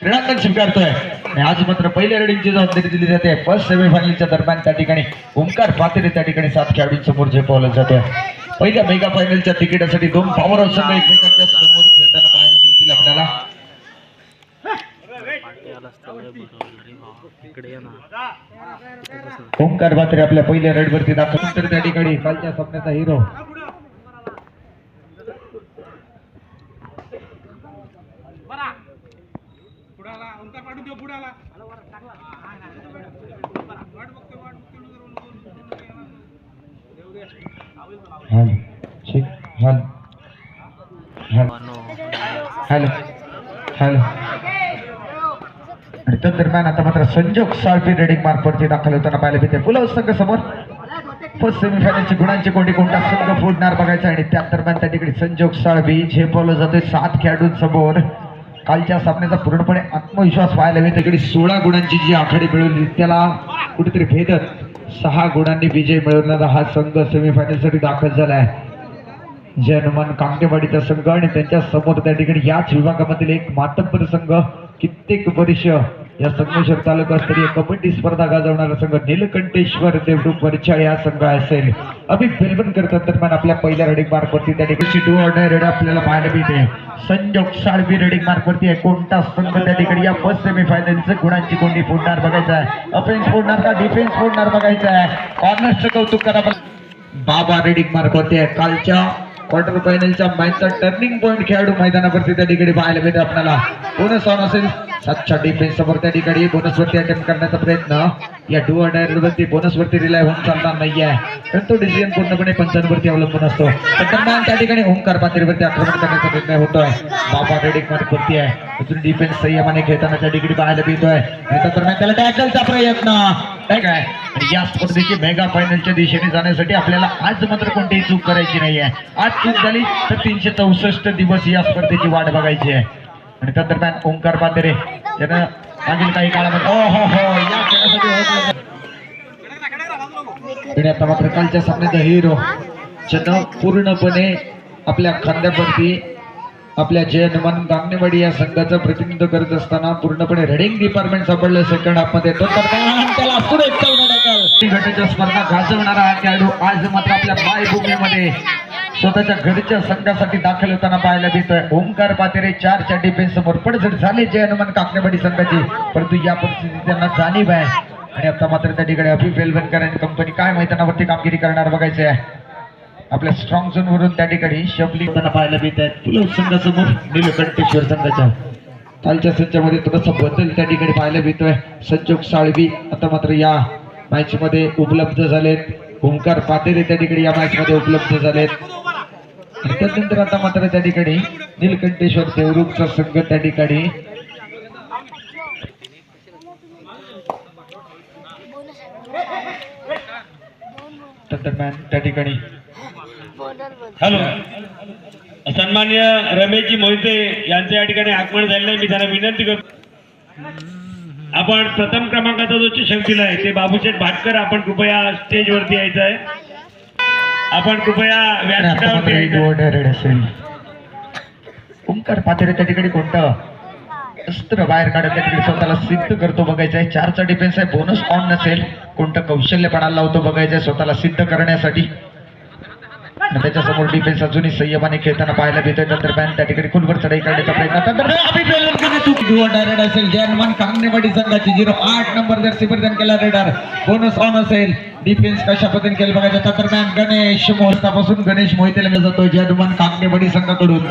क्रीडांगण स्वीकारतोय आणि आज मात्र पहिल्या रेडिंगची जबाबदारी दिली जाते. फर्स्ट सेमीफायनलच्या दरम्यान त्या ठिकाणी ओंकार पातेरे त्या ठिकाणी सात खेळाडूंसमोर झेपवलं जातोय. पहिल्या मेगा फायनलच्या तिकिटासाठी दोन पॉवर हाऊस संघ एकमेकांच्या समोर खेळताना पाहायला मिळतील आपल्याला. ओंकार पात्रे आपल्या पहिल्या रेडवरती दाखवून तर त्या ठिकाणी कालच्या सामन्याचा हिरो बुडाला हॅलो ठीक हॅलो. हॅलो. हॅलो. आणि त्या दरम्यान आता मात्र संजोग साळपी रेडिंग मार्फतची दाखल होताना पाहायला मिळते. पुलाव संघ समोर? फर्स्ट सेमीफायनलची गुणांची कोणी कोणता संघ फोडणार बघायचा? आणि त्या दरम्यान त्या ठिकाणी संजोग साळवी झेपवलं जातोय सात खेळाडूंसमोर. कालच्या सामन्याचा पूर्णपणे आत्मविश्वास व्हायला मिळतो त्याकडे सोळा गुणांची जी आखाडी मिळवली त्याला कुठेतरी भेदत सहा गुणांनी विजय मिळवणारा हा संघ सेमीफायनलसाठी दाखल झाला आहे. जनमन कामटेवाडीचा कांगेवाडीचा संघ आणि त्यांच्यासमोर त्या ठिकाणी याच विभागामधील एक मातब्बर संघ. कित्येक वर्ष या संगमेश्वर तालुका स्तरीय कबड्डी स्पर्धा गाजवणारा संघ. नीलकंठेश्वर देवडूक वरच्या या संघ असेल. अभि बेलबनकर करतात दरम्यान आपल्या पहिल्या रेडिंग मार्कवरती त्या ठिकाणी टू ऑर्डर रेड आपल्याला पाहायला मिळते. संजोग साळवी रेडिंग मार्कवरती आहे कोणता संघ त्या ठिकाणी या फर्स्ट सेमीफायनलचं गुणांची कोंडी फोडणार बघायचं आहे. ऑफेन्स फोडणार का डिफेन्स फोडणार बघायचं आहे. कॉर्नर्सचं कौतुक करा बाबा रेडिंग मार्कवरती आहे कालच्या क्वार्टर फायनलच्या मॅचचा टर्निंग पॉईंट खेळाडू मैदानावरती त्या ठिकाणी पाहायला मिळते आपल्याला. बोनस ऑन असेल. सातच्या डिफेन्स समोर त्या ठिकाणी बोनसवरती अटेम्प्ट करण्याचा प्रयत्न. या डू डायरवरती वरती रिलाय होऊन चालणार नाहीये. पण तो डिसिजन पूर्णपणे पंचांवरती अवलंबून असतो. पण त्या ठिकाणी ओंकार पातळीवरती आक्रमण करण्याचा निर्णय होतोय. बाबा रेडिंग वरती आहे. अजून डिफेन्स संयमाने खेळताना त्या ठिकाणी पाहायला मिळतोय. आणि त्या दरम्यान त्याला टॅकलचा प्रयत्न. नाही काय आणि या स्पर्धेची मेगा फायनलच्या दिशेने जाण्यासाठी आपल्याला आज मात्र कोणतीही चूक करायची नाहीये. आज चूक झाली तर तीनशे चौसष्ट दिवस या स्पर्धेची वाट बघायची आहे. आणि तंत्रज्ञान ओंकार पातेरे त्यानं मागील काही काळामध्ये ओ हो हो या खेळासाठी ओळखलं आता मात्र कालच्या सामन्याचा हिरो ज्यानं पूर्णपणे आपल्या खांद्यावरती आपल्या जय मन गांगणेवाडी या संघाचं प्रतिनिधित्व करत असताना पूर्णपणे रेडिंग डिपार्टमेंट सापडलं सेकंड हाफमध्ये. तो त्याला सुरेख गटाच्या स्पर्धा गाजवणारा हा खेळाडू आज मात्र आपल्या मायभूमीमध्ये स्वतःच्या घरच्या संघासाठी दाखल होताना पाहायला मिळतोय. ओंकार पातेरे चारच्या डिफेन्स समोर पडझड झाले जय हनुमान काकणेवाडी संघाची. परंतु या परिस्थितीत त्यांना जाणीव आहे. आणि आता मात्र त्या ठिकाणी अभि वेलवनकर आणि कंपनी काय मैदानावरती कामगिरी करणार बघायचे आहे आपल्या स्ट्रॉंग झोन वरून त्या ठिकाणी शबली पाहायला मिळत आहेत पुलव संघासमोर निलकंठेश्वर संघाच्या कालच्या संचामध्ये थोडासा बदल त्या ठिकाणी पाहायला मिळतोय. संजोग साळवी आता मात्र या मॅच मध्ये उपलब्ध झालेत. ओंकार पातेरे त्या ठिकाणी या मॅच मध्ये उपलब्ध झालेत. त्यानंतर आता मात्र त्या ठिकाणी नीलकंठेश्वर देवरूपचा संघ त्या ठिकाणी त्या ठिकाणी हॅलो. सन्मान्य रमेशजी मोहिते यांचं या ठिकाणी आगमन झालेलं आहे. मी त्यांना विनंती करतो. आपण प्रथम क्रमांकाचा जो चषक दिलाय ते बाबूशेठ भाटकर आपण कृपया स्टेजवरती यायचं आहे. आपण कृपया व्यासपीठावरती आहे. ओंकार पातेरे त्या ठिकाणी कोणतं? अस्त्र बाहेर काढत त्या ठिकाणी स्वतःला सिद्ध करतो बघायचं आहे. चारचा डिफेन्स आहे. बोनस ऑन नसेल. कोणतं कौशल्यपणाला लावतो बघायचं आहे. स्वतःला सिद्ध करण्यासाठी. त्याच्यासमोर डिफेन्स अजूनही संयमाने खेळताना पाहायला मिळतोय. त्या दरम्यान त्या ठिकाणी खुलवर चढाई करण्याचा प्रयत्न डायरेक्ट असेल. जय हनुमान कांगणेवाडी संघाची झिरो. आठ नंबर जर परिधान केला रेडर बोनस ऑन असेल. डिफेन्स कशा पद्धतीने केलं बघायचं? त्या दरम्यान गणेश मोहतापासून गणेश मोहितेला मिळत जातो. जय हनुमान कांगणेवाडी संघाकडून.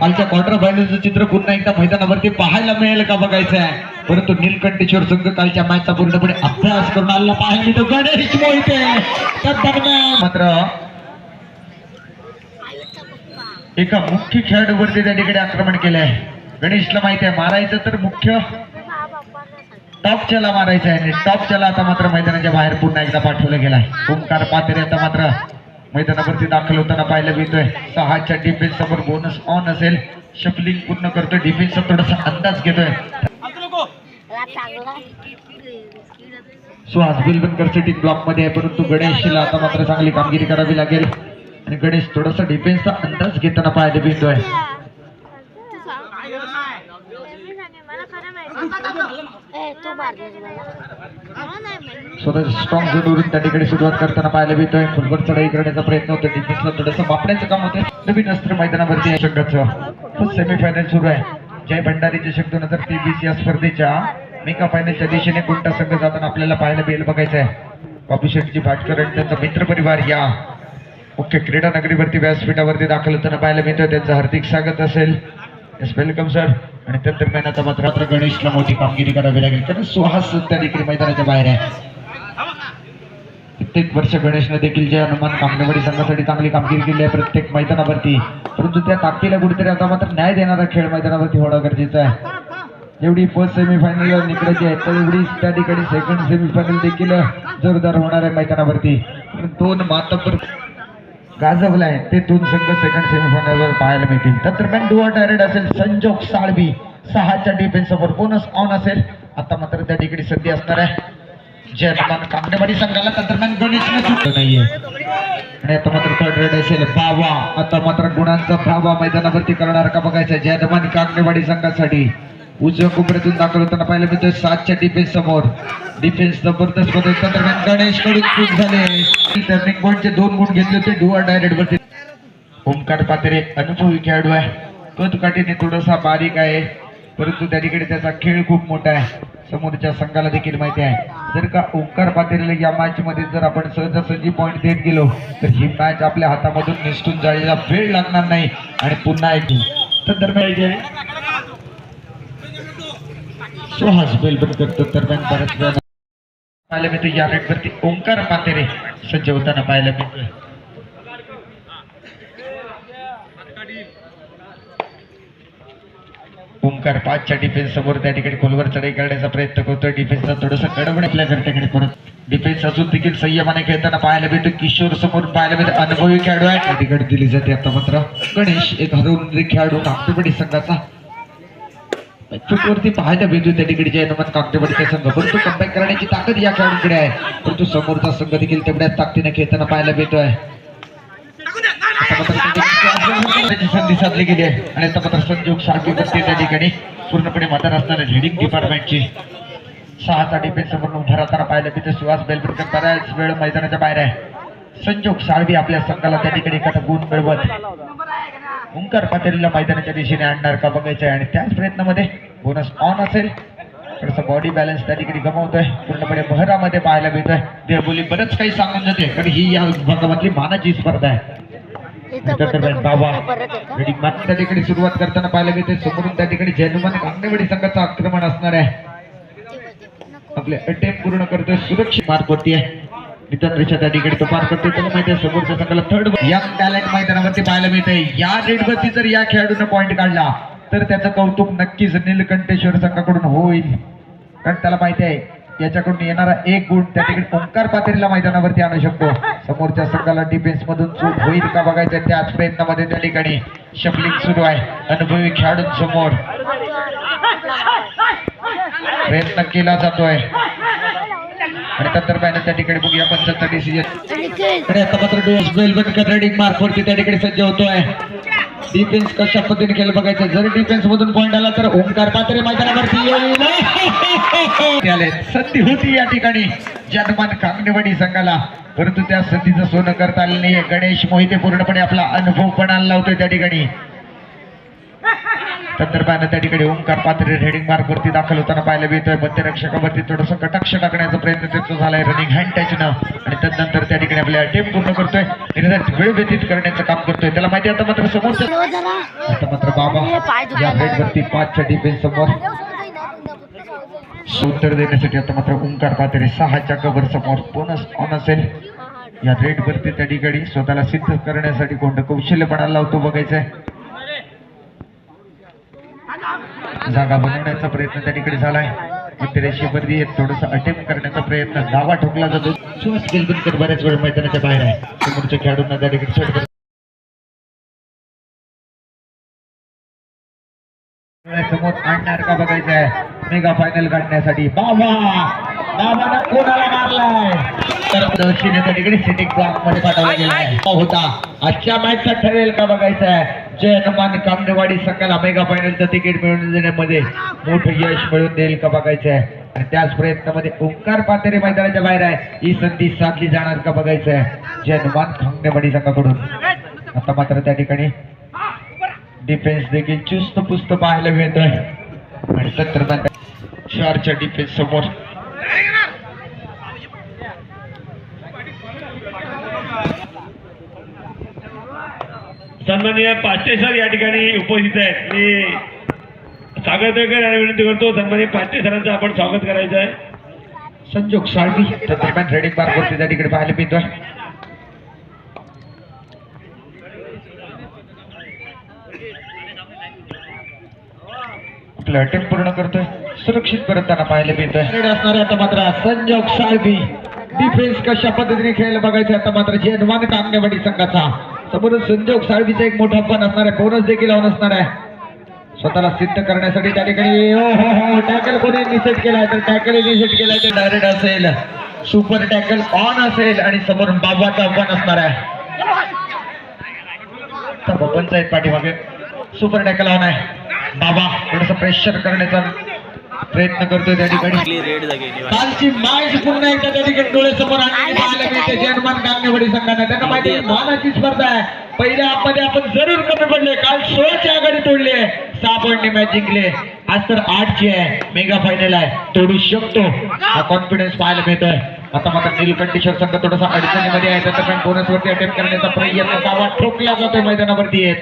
कालच्या क्वार्टर फायनलचं चित्र पुन्हा एकदा मैदानावरती पाहायला मिळेल का बघायचं आहे परंतु नीलकंठेश्वर संघ कालच्या मॅचचा पूर्णपणे अभ्यास करून आला पाहायला मिळतो. गणेश मोहिते. मात्र एका मुख्य खेळाडूवरती त्या ठिकाणी आक्रमण केलं आहे. गणेशला माहिती आहे मारायचं तर मुख्य. टॉपच्याला मारायचं आहे आणि टॉपच्याला आता मात्र मैदानाच्या बाहेर पुन्हा एकदा पाठवलं गेलाय आहे. ओंकार पातेरे आता मात्र मैदानावरती दाखल होताना पाहायला मिळतोय. सहाच्या डिफेन्स समोर बोनस ऑन असेल. शफलिंग पूर्ण करतोय. डिफेन्स थोडासा अंदाज घेतोय. सुहास बिलबनकर सिटी ब्लॉकमध्ये आहे परंतु गणेशला आता मात्र चांगली कामगिरी करावी लागेल. आणि गणेश थोडासा डिफेन्सचा अंदाज घेताना पाहायला मिळतोय. आहे स्वतः स्ट्रॉंग झोनवरून त्या ठिकाणी सुरुवात करताना पाहायला मिळतोय. फुलवर चढाई करण्याचा प्रयत्न होतो डिफेन्सला थोडंसं वापरायचं काम होतं नवीन अस्त्र मैदानावरती या संघाचं. सेमीफायनल सुरू आहे. जय भंडारीचे शक दोन हजार तेवीस या स्पर्धेच्या मेगा फायनलच्या दिशेने कोणता संघ जाताना आपल्याला पाहायला मिळेल बघायचं आहे बाबू शेठजी भाटकर आणि त्यांचा मित्र परिवार या मुख्य क्रीडा नगरीवरती व्यासपीठावरती दाखल होताना पाहायला मिळतं त्यांचं हार्दिक स्वागत असेल. येस वेलकम सर आणि त्या दरम्यान आता मात्र मात्र गणेशला मोठी कामगिरी करावी लागेल. कारण सुहास त्या देखील मैदानाच्या बाहेर आहे. कित्येक वर्ष गणेशने देखील जे हनुमान कामनेवाडी संघासाठी चांगली कामगिरी केली आहे प्रत्येक मैदानावरती. परंतु त्या ताकदीला कुठेतरी आता मात्र न्याय देणारा खेळ मैदानावरती होणं गरजेचं आहे. एवढी फर्स्ट सेमीफायनल निकडायची आहे तर एवढी त्या ठिकाणी सेकंड सेमीफायनल देखील जोरदार होणार आहे मैदानावरती. दोन मातब्बर गाजवलाय. ते दोन संघ सेकंड सेमीफायनलवर पाहायला मिळतील. तर दरम्यान डुआ डायरेक्ट असेल संजोग साळवी. सहाच्या डिफेन्सवर बोनस ऑन असेल. आता मात्र त्या ठिकाणी संधी असणार आहे. जयमान हनुमान संघाला त्या दरम्यान गणेशने सुटलं नाहीये. आणि आता मात्र थर्ड रेड असेल बावा आता मात्र गुणांचा बावा मैदानावरती करणार का बघायचं? जयमान हनुमान संघासाठी. उजव्या कोपऱ्यातून दाखल होताना पाहायला मिळतोय सातच्या डिफेन्स समोर. डिफेन्स जबरदस्त मध्ये दरम्यान गणेशकडून चूक झाले. टर्निंग पॉईंटचे दोन गुण घेतले होते. डुआर डायरेक्ट वरती. ओमकार पात्रे अनुभवी खेळाडू आहे. कदकाठीने थोडासा बारीक आहे. परंतु त्या ठिकाणी त्याचा खेळ खूप मोठा आहे. समोरच्या संघाला देखील माहिती आहे. जर का ओंकार पातेरेला या मॅच मध्ये जर आपण सहजासहजी पॉईंट देत गेलो तर ही मॅच आपल्या हातामधून निसटून जायला वेळ लागणार नाही. आणि पुन्हा एक तर दरम्यान आहे, सुहास बेलबन करतो दरम्यान बऱ्याच वेळा पाहायला मिळतो या रेटवरती ओंकार पातेरे सज्ज होताना पाहायला मिळतोय ओंकार पाचच्या डिफेन्स समोर त्या ठिकाणी खोलवर चढाई करण्याचा प्रयत्न करतोय. डिफेन्सचा थोडस गडबड आपल्या घरट्याकडे परत डिफेन्स अजून देखील संयमाने खेळताना पाहायला मिळतो किशोर समोर पाहायला मिळतो अनुभवी खेळाडू आहे. तिकडे दिली जाते आता मात्र. गणेश एक हरवून खेळाडू कागदेपडी संघाचा चुकवरती पाहायचा बिंदू त्या ठिकाणी नमन हनुमान संघ. परंतु कमबॅक करण्याची ताकद या खेळाडूकडे आहे. परंतु समोरचा संघ देखील तेवढ्याच ताकदीने खेळताना पाहायला मिळतोय संधी साधली गेली आहे. आणि आता मात्र संजोग सारखी बसते त्या ठिकाणी. पूर्णपणे मतदार असणाऱ्या लिडिंग डिपार्टमेंटची सहाचा डिफेन्स म्हणून उभा राहताना पाहिलं तिथे सुहास बेलबुडकर बऱ्याच वेळ मैदानाच्या बाहेर आहे. संजोग साळवी आपल्या संघाला त्या ठिकाणी एखादा गुण मिळवत. ओंकार पातेरीला मैदानाच्या दिशेने आणणार का बघायचं आहे आणि त्याच प्रयत्नामध्ये बोनस ऑन असेल. थोडंसं बॉडी बॅलन्स त्या ठिकाणी गमावतोय. पूर्णपणे बहरामध्ये पाहायला मिळतोय. देहबोली बरंच काही सांगून जाते कारण ही या भागामधली मानाची स्पर्धा आहे. बाबा मात्र त्या ठिकाणी सुरुवात करताना पाहायला मिळते समोरून त्या ठिकाणी जैनुमान कांगणेवाडी संघाचं आक्रमण असणार आहे. आपले अटेम्प पूर्ण करतोय. सुरक्षित मार्क वरती आहे. नितन रेषा त्या ठिकाणी तो पार करतो त्याला माहिती आहे समोरच्या संघाला थर्ड यंग टॅलेंट मैदानावरती पाहायला मिळते या रेडवरती जर या खेळाडूने पॉईंट काढला तर त्याचं कौतुक नक्कीच नीलकंठेश्वर संघाकडून होईल. कारण त्याला माहिती आहे याच्याकडून येणारा एक गुण त्या ठिकाणी ओंकार पातेरीला मैदानावरती आणू शकतो. समोरच्या संघाला डिफेन्स मधून चूक होईल का बघायचं त्याच प्रयत्नामध्ये त्या ठिकाणी शफलिंग सुरू आहे. अनुभवी खेळाडूंसमोर. प्रयत्न केला जातोय. आणि त्या दरम्यान त्या ठिकाणी बघूया पंचांचा डिसिजन. आणि आता मात्र डोस बेल बंद रेडिंग मार्क वरती त्या ठिकाणी सज्ज होतोय. डिफेन्स कशा पद्धतीने केलं बघायचं? जर डिफेन्स मधून पॉईंट आला तर ओंकार पात्रे मैदानावरती येईल. संधी होती या ठिकाणी. जनमान कांगणेवाडी संघाला. परंतु त्या संधीचं सोनं करता आलं नाहीये. गणेश मोहिते पूर्णपणे आपला अनुभव पण आणला होता त्या ठिकाणी. संदर्भानं त्या ठिकाणी ओंकार पात्रे रेडिंग मार्क वरती दाखल होताना पाहायला मिळतोय. मध्यरक्षकावरती थोडंसं कटाक्ष टाकण्याचा प्रयत्न त्याचा झालाय रनिंग हँड टचनं आणि त्यानंतर त्या ठिकाणी आपल्या अटेम्प पूर्ण करतोय. निर्धारित वेळ व्यतीत करण्याचं काम करतोय. त्याला माहिती आता मात्र जरा. आता मात्र बाबा या रेडवरती पाचच्या डिफेन्स समोर. उत्तर देण्यासाठी आता मात्र ओंकार पात्रे सहाच्या कव्हर समोर बोनस ऑन असेल. या रेडवरती त्या ठिकाणी स्वतःला सिद्ध करण्यासाठी कोणतं कौशल्य पणाला लावतो बघायचंय. जागा बनवण्याचा प्रयत्न त्या ठिकाणी झालाय. रेषेवरती थोडस अटेम्प करण्याचा प्रयत्न. डावा ठोकला जातो. सुहास बऱ्याच वेळ मैदानाच्या बाहेर आहे. समोरच्या खेळाडूंना त्या ठिकाणी समोर आणणार का बघायचं आहे मेगा फायनल काढण्यासाठी बाबा! बाबानं कोणाला मारलाय? तर दर्शीने त्या ब्लॉकमध्ये पाठवला गेला आहे. होता आजच्या मॅचचा ठरेल का बघायचं आहे. जय हनुमान कामनेवाडी संघाला मेगा फायनलचं तिकीट मिळवून देण्यामध्ये मोठं यश मिळवून देईल का बघायचं आहे. आणि त्याच प्रयत्नामध्ये ओंकार पातेरे मैदानाच्या बाहेर आहे. ही संधी साधली जाणार का बघायचं आहे. जय हनुमान संघाकडून आता मात्र त्या ठिकाणी डिफेन्स देखील चुस्त पुस्त पाहायला मिळतोय. आणि तंत्रज्ञान चारच्या डिफेन्स समोर सन्माननीय पाचशे सर या ठिकाणी उपस्थित आहेत. मी स्वागत यांना विनंती करतो सन्माननीय पाचशे सरांचं आपण स्वागत करायचं आहे. संजोग साळवी त्या दरम्यान रेडिंग पार्क वरती त्या ठिकाणी पाहायला मिळतोय आपलं अटेम्प पूर्ण करतोय? सुरक्षित करताना पाहायला मिळतोय. रेड असणारे आता मात्र संजोग साळवी. डिफेन्स कशा पद्धतीने खेळायला बघायचं आता मात्र जेनवान कांगणेवाडी संघाचा. समोर संजोग साळवीचा एक मोठा पण असणार आहे. बोनस देखील लावून असणार आहे. स्वतःला सिद्ध करण्यासाठी त्या ठिकाणी हो हो हो टॅकल कोणी निषेध केलाय तर टॅकल निषेध केलाय तर डायरेक्ट असेल. सुपर टॅकल ऑन असेल आणि समोरून बाबाचा पण असणार आहे. तर बबनचा एक पाठीमागे. सुपर टॅकल ऑन आहे. बाबा थोडस प्रेशर करण्याचा प्रयत्न करतोय त्या ठिकाणी. कालची मॅच पुन्हा एकदा त्या ठिकाणी डोळ्यासमोर मिळते जर्मन कामनेवाडी संघाने. त्यांना माहिती मानाची स्पर्धा आहे. पहिल्या हाफमध्ये आपण जरूर कमी पडले. काल सोळाची आघाडी तोडली आहे. सहा पॉईंटने मॅच जिंकले. आज तर आठची आहे. मेगा फायनल आहे. तोडू शकतो. हा कॉन्फिडन्स पाहायला मिळतोय. आता मात्र नीलकंठेश्वर संघ थोडासा अडचणीमध्ये आहे. त्याचा पण बोनस वरती अटेम्प्ट करण्याचा प्रयत्न ठोकला जातोय मैदानावरती येत.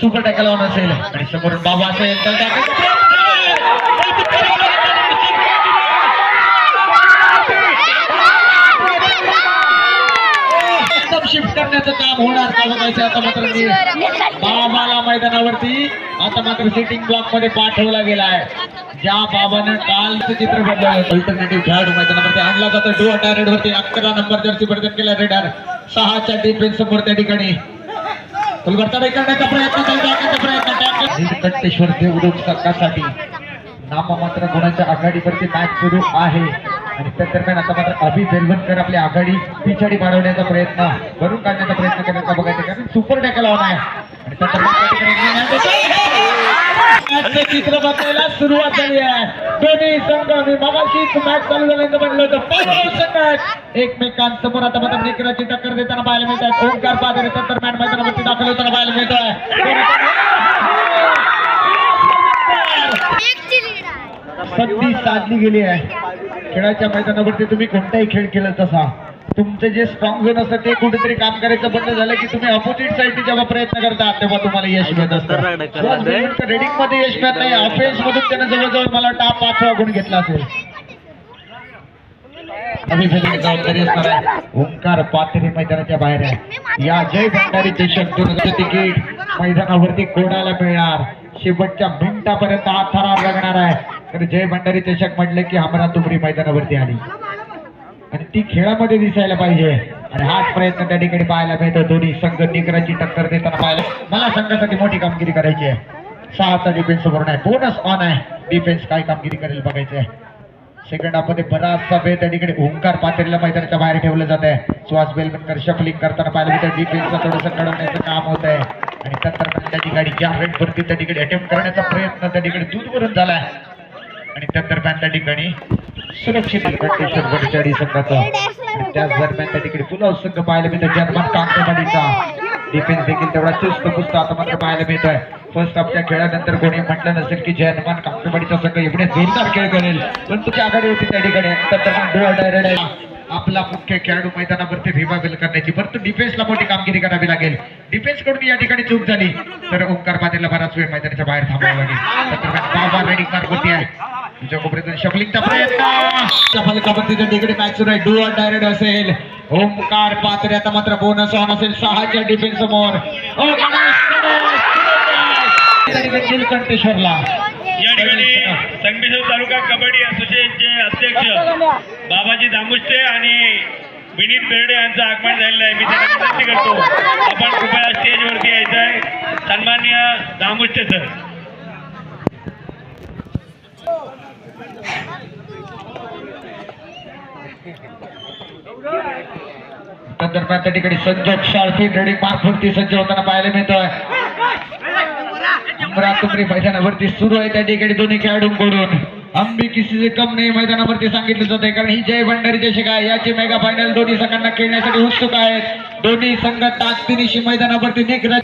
सुपर टॅकल ऑन असेल आणि समोरून बाबा असेल तर शिफ्ट करण्याचं काम होणार का आता मात्र बाबाला मैदानावरती आता मात्र सिटिंग ब्लॉकमध्ये पाठवला गेला आहे. ज्या बाबानं कालचं चित्र अल्टरनेटिव्ह खेळाडू मैदानावरती आणला जातो. डुआ टायरेड वरती अकरा नंबर जर्सी बर्दन केला रेडर सहाच्या डिफेन्स समोर त्या ठिकाणी. फुलबरचा करण्याचा प्रयत्न करण्याचा प्रयत्न. नीलकंठेश्वर देवरुख संघासाठी नाममात्र गुणांच्या आघाडीवरती मॅच सुरू आहे. आणि त्या दरम्यान आता मात्र अभि बेलवणकर आपली आघाडी पिछाडी वाढवण्याचा प्रयत्न भरून काढण्याचा प्रयत्न करण्याचा बघायचा कारण सुपर टॅकल ऑन आहे. आणि त्या दरम्यान त्या ठिकाणी निर्णय देतो. मॅचचं चित्र बघायला सुरुवात झाली आहे. दोन्ही संघ मी मगाशीच मॅच चालू झाल्याचं म्हणलं होतं पण संघ एकमेकांसमोर आता मात्र निकराची टक्कर देताना पाहायला मिळत आहे ओंकार पादरे दरम्यान मैदानावरती दाखल होताना पाहायला मिळतोय. संधी साधली गेली आहे. खेळाच्या मैदानावरती तुम्ही कोणताही खेळ केला तसा? तुमचे जे स्ट्रॉंग झोन असतात ते कुठेतरी काम करायचं बंद झालं की तुम्ही अपोजिट साईडने जेव्हा प्रयत्न करता तेव्हा तुम्हाला यश मिळत असतं. रेडिंगमध्ये यश मिळत नाही. ऑफेन्स मधून त्यानं जवळजवळ मला टाप पाचवा गुण घेतला असेल. अभिषेक जबाबदारी असणार आहे. ओंकार पाथरी मैदानाच्या बाहेर आहे. या जय भंडारी हजार तिकीट मैदानावरती कोणाला मिळणार? शेवटच्या मिनिटापर्यंत हा थरार लागणार आहे. तर जय भंडारी चषक म्हटलं की हमरा तुमरी मैदानावरती आली. आणि ती खेळामध्ये दिसायला पाहिजे. आणि हाच प्रयत्न त्या ठिकाणी पाहायला मिळतो. दोन्ही संघ निकराची टक्कर देताना पाहायला. मला संघासाठी मोठी कामगिरी करायची आहे. सहाचा डिफेन्स भरून आहे बोनस ऑन आहे. डिफेन्स काय कामगिरी करेल बघायचं आहे सेकंड हाफमध्ये बराचसा वेळ त्या ठिकाणी ओंकार पातळीला मैदानाच्या बाहेर ठेवलं जात आहे. सुहास बेलवणकर शफलिंग करताना पाहिलं मिळतं डिफेन्सला थोडंसं घडवण्याचं काम होत आहे. आणि त्यानंतर त्या ठिकाणी ज्या रेट वरती त्या ठिकाणी अटेम्प्ट करण्याचा प्रयत्न त्या ठिकाणी दूध भरून आहे आणि त्या त्या ठिकाणी सुरक्षित कंटेशन संघाचा. त्याच दरम्यान त्या ठिकाणी पुलाव संघ पाहायला मिळतं जर्मन कांतवाडीचा डिफेन्स देखील तेवढा चुस्त पुस्त आता मात्र पाहायला मिळतोय. फर्स्ट हाफच्या खेळानंतर कोणी म्हटलं नसेल की जर्मन कांतवाडीचा संघ एवढे जोरदार खेळ करेल. पण तुझ्या आघाडी होती त्या ठिकाणी त्या डायरेक्ट आपला मुख्य खेळाडू मैदानावरती रिवायवल करण्याची परंतु डिफेन्सला मोठी कामगिरी करावी लागेल. डिफेन्सकडून या ठिकाणी चूक झाली. तर ओंकार पाटीलला बराच वेळ मैदानाच्या बाहेर थांबावं लागेल. आहे. शफलिंगचा प्रयत्न. तिकडे मॅच सुरू आहे. डू ऑर डायरेक्ट असेल. ओंकार पात्रे आता मात्र बोनस ऑन असेल. सहाच्या डिफेन्स समोर. नीलकंठेश्वरला ठिकाणी संगमेश्वर तालुका कबड्डी असोसिएशनचे अध्यक्ष बाबाजी दामुष्टे आणि विनीत बेर्डे यांचं आगमन झालेलं आहे. मी त्यांना विनंती करतो आपण कृपया स्टेजवरती यायचं आहे सन्मान्य दामुष्टे सर संदर्भात त्या ठिकाणी संजोग शाळपी रेडी मार्फवरती सज्ज होताना पाहायला मिळतोय. अमरातुमरी मैदानावरती सुरू आहे त्या ठिकाणी दोन्ही खेळाडूंकडून आंबी किसी कम नाही मैदानावरती सांगितलं जात आहे कारण ही जय भंडारी जशी काय याची मेगा फायनल दोन्ही संघांना खेळण्यासाठी उत्सुक आहेत. दोन्ही संघ ताकदीनिशी मैदानावरती निघत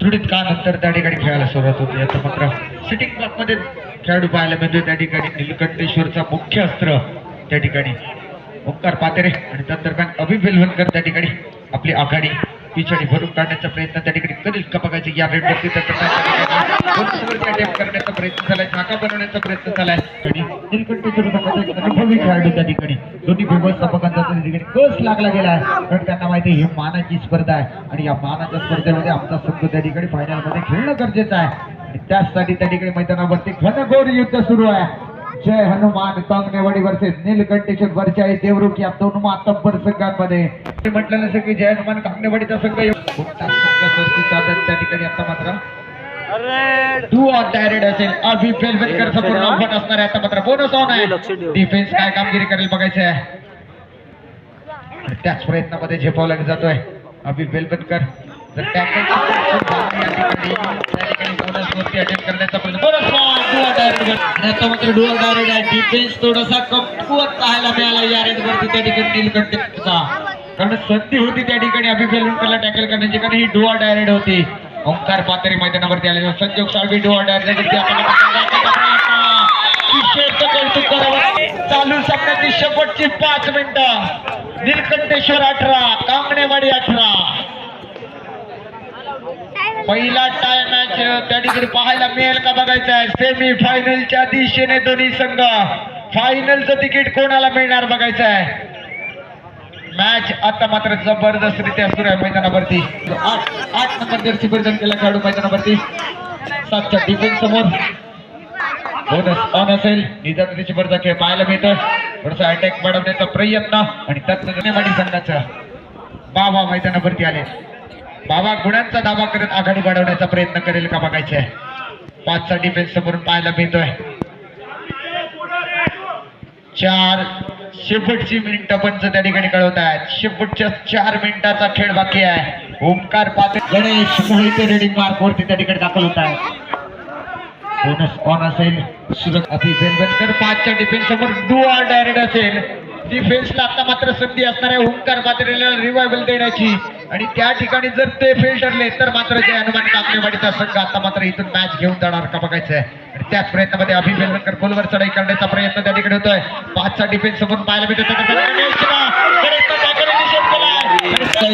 त्रुटीत का नंतर त्या ठिकाणी खेळायला सुरुवात होती? आता मात्र सिटिंग ब्लॉकमध्ये खेळाडू पाहायला मिळतो त्या ठिकाणी निलकंठेश्वरचा मुख्य अस्त्र त्या ठिकाणी ओंकार पातेरे आणि तंत्रज्ञान दरम्यान त्या ठिकाणी आपली आघाडी पिछाडी भरून काढण्याचा प्रयत्न त्या ठिकाणी कधीच का या रेडवरती त्या करण्याचा प्रयत्न झालाय झाका बनवण्याचा प्रयत्न झालाय. आणि अनुभवी खेळाडू त्या ठिकाणी. दोन्ही व्यवस्थापकांचा त्या ठिकाणी कस लागला गेला आहे. कारण त्यांना माहिती आहे ही मानाची स्पर्धा आहे. आणि या मानाच्या स्पर्धेमध्ये आमचा संघ त्या ठिकाणी फायनलमध्ये खेळणं गरजेचं आहे. आणि त्याचसाठी त्या ठिकाणी मैदानावरती घनघोर युद्ध सुरू आहे. जय हनुमान कांगणेवाडी वर्सेस नीलकंठेश्वर वरच्या आहे देवरुख या दोन मातब्बर संघांमध्ये म्हटलं नसेल की जय हनुमान कांगणेवाडीचा संघ साधन त्या ठिकाणी आता मात्र टू ऑन डायरेक्ट असेल. अभि आव्हान असणार आहे आता मात्र. बोनस ऑन आहे. डिफेन्स काय कामगिरी करेल बघायचं आहे त्याच प्रयत्नामध्ये झेपावला जातोय. अभि बेलवेलकर करण्याचा प्रयत्न मात्र डुअल डायरेक्ट आहे. डिफेन्स थोडासा कमकुवत पाहायला मिळाला या रेड वरती त्या ठिकाणी नीलकंठचा कारण संधी होती त्या ठिकाणी. अभि टॅकल करण्याची. कारण ही डुअल डायरेक्ट होती. ओंकार पातळी मैदानावरती आले संजोग साळवी डुअल डायरेक्ट कौतुक करावं. चालू सामन्याची शेवटची पाच मिनिटं. निलकंठेश्वर अठरा. कांगणेवाडी अठरा. पहिला टाय मॅच त्या ठिकाणी पाहायला मिळेल का बघायचं आहे? सेमी फायनलच्या दिशेने दोन्ही संघ. फायनलचं तिकीट कोणाला मिळणार बघायचं आहे? मॅच आता मात्र जबरदस्तरित्या सुरू आहे मैदानावरती. आठ आठ नंबर जर्सी परिधान केला खेळाडू मैदानावरती. सातच्या डिफेन्स समोर. बोनस ऑन असेल. निजामतीची बरचा खेळ पाहायला मिळतं थोडासा अटॅक वाढवण्याचा प्रयत्न आणि त्यात संघाचा बाबा मैदानावरती आले. बाबा गुणांचा दावा करत आघाडी वाढवण्याचा प्रयत्न करेल का बघायचे? पाचचा डिफेन्स समोरून पाहायला मिळतोय. चार शेवटची मिनिटं पंच त्या ठिकाणी कळवत आहेत. शेवटच्या चार मिनिटाचा खेळ बाकी आहे. ओंकार पाते गणेश मोहिते रेडिंग मार्क वरती त्या ठिकाणी दाखल होत आहे बोनस ऑन असेल. सुरत अभि पाचच्या डिफेन्स समोर डुआर डायरेक्ट असेल. डिफेन्सला आता मात्र संधी असणार आहे. ओंकार पात्रेला रिवायवल देण्याची. आणि त्या ठिकाणी जर ते फेल ठरले तर मात्र जे हनुमान कामनेवाडीचा संघ आता मात्र इथून मॅच घेऊन जाणार का बघायचं आहे आणि त्याच प्रयत्नामध्ये अभि बेलवणकर गोलवर चढाई करण्याचा प्रयत्न त्या ठिकाणी होतोय. पाचचा डिफेन्स समोर पाहायला मिळतो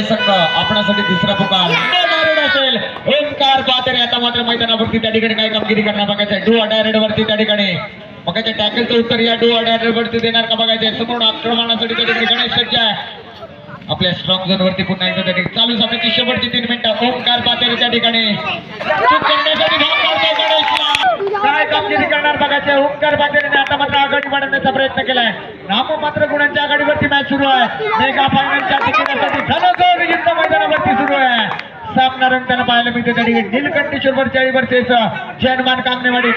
संघ आपणासाठी दुसरा पुकार. असेल. ओंकार पात्रे आता मात्र मैदानावरती त्या ठिकाणी काय कामगिरी करणार बघायचं आहे डू डायरेक्ट वरती त्या ठिकाणी. बघायचं टॅकलचं उत्तर या डो डायरेक्ट वरती देणार का बघायचं? समोर आक्रमणासाठी त्या गणेश सज्ज आहे. आपल्या स्ट्रॉंग झोन वरती पुन्हा एकदा त्या चालू सामन्याची शेवटची तीन मिनिटं. ओंकार पातेरे त्या ठिकाणी. काय कामगिरी करणार बघायचे? ओंकार पातेरेने आता मात्र आघाडी वाढवण्याचा प्रयत्न केलाय. नामो मात्र गुणांच्या आघाडीवरती मॅच सुरू आहे. मेगा फायनलच्या तिकिटासाठी धनगर युद्ध मैदानावरती सुरू आहे. सामना रंगताना पाहायला मिळते त्या ठिकाणी. नीलकंठेश्वर चाळी वर्सेस जयनमान कामनेवाडी.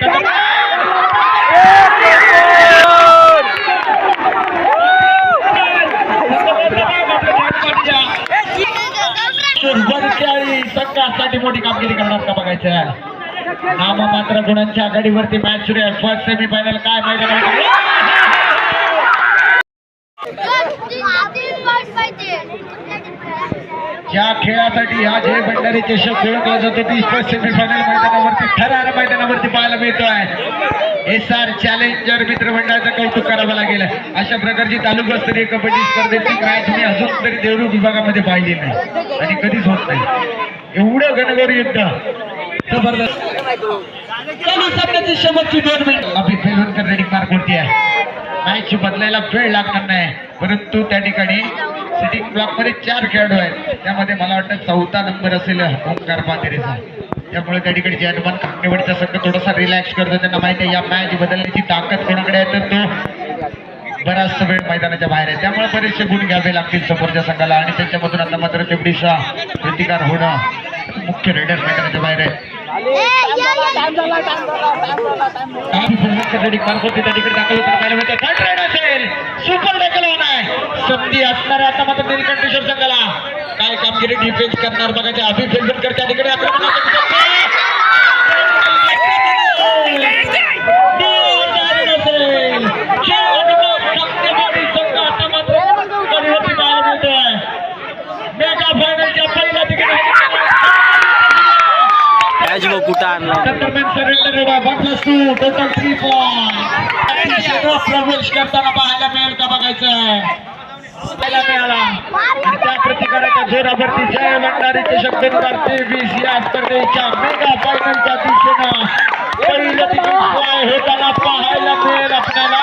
वरच्याळी संघासाठी मोठी कामगिरी करणार का बघायचं? नाम मात्र गुणांच्या आघाडीवरती मॅच सुरू आहे. फर्स्ट सेमी फायनल काय मैदानामध्ये ज्या खेळासाठी ह्या जय भंडारीचे शब्द ओळखला जातो ती सेमीफायनल मैदानावरती थरार मैदानावरती पाहायला मिळतो आहे एस आर चॅलेंजर मित्रमंडळाचं कौतुक करावं लागेल. अशा प्रकारची तालुकास्तरीय कबड्डी स्पर्धेची मॅच मी अजून तरी देवरू विभागामध्ये पाहिली नाही. आणि कधीच होत नाही. एवढं घनघोर युद्ध. जबरदस्त. सामन्याची शेवटची दोन मिनिट अभि फेलवणकर रेडी मार्क आहे? मॅच बदलायला वेळ लागणार नाही. परंतु त्या ठिकाणी सिटी ब्लॉकमध्ये चार खेळाडू आहेत. त्यामध्ये मला वाटतं चौथा नंबर असेल ओंकार पातेरेचा. त्यामुळे त्या ठिकाणी जे हनुमान संघ थोडासा रिलॅक्स करतो. त्यांना माहिती आहे या मॅच बदलण्याची ताकद कोणाकडे आहे तर तो बराच वेळ मैदानाच्या बाहेर आहे. त्यामुळे बरेचसे गुण घ्यावे लागतील समोरच्या संघाला. आणि त्यांच्यामधून आता मात्र तेवढीसा प्रतिकार होणं मुख्य रेडर मैदानाच्या बाहेर आहे. दाखल सुपर टॅकल होणार संधी असणार आहे आता मात्र निलकंठेश्वर संघाला. काय कामगिरी डिफेन्स करणार बघायचे अभि फेलकर त्या ठिकाणी मॅच बघ कुठं आणला प्रवेश करताना पाहायला मिळेल का बघायचं? त्या प्रतिकाराच्या जोरावरती जय मंडारीचे शब्दनुसार तेवीस या स्पर्धेच्या मेगा फायनलच्या दिशेनं पहिलं तिकीट होताना पाहायला मिळेल आपल्याला.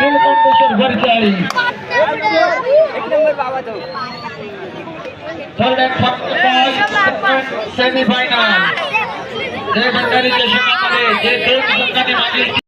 Nilkantheshwar Bharjai third and semi final Jai भंडारीच्या क्षेत्रामध्ये जे दोन संघांनी